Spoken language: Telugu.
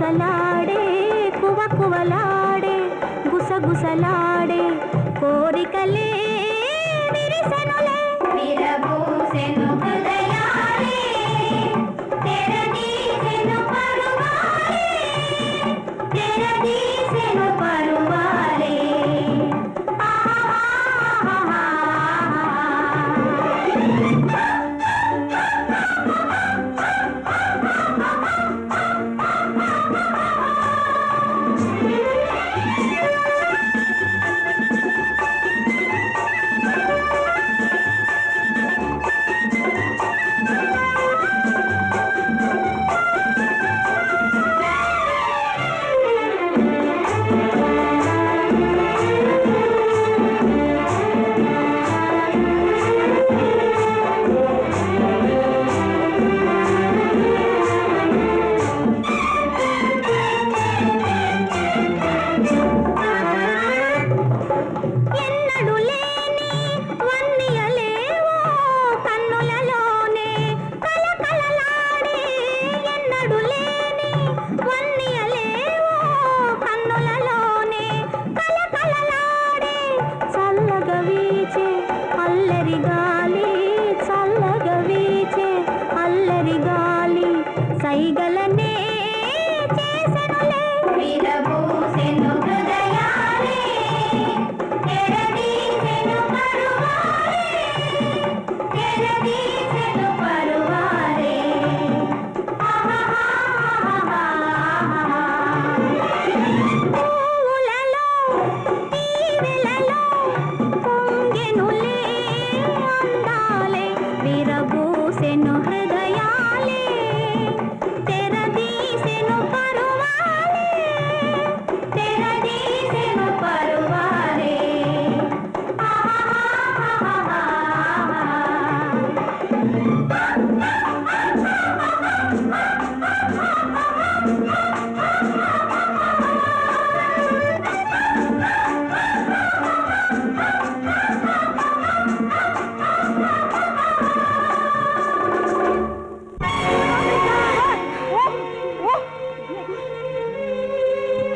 గుసగుసలాడే కువ కువలాడే గుసగుసలాడే కోరికలే విరిసెనులే విరబూసెను హృదయ कई गए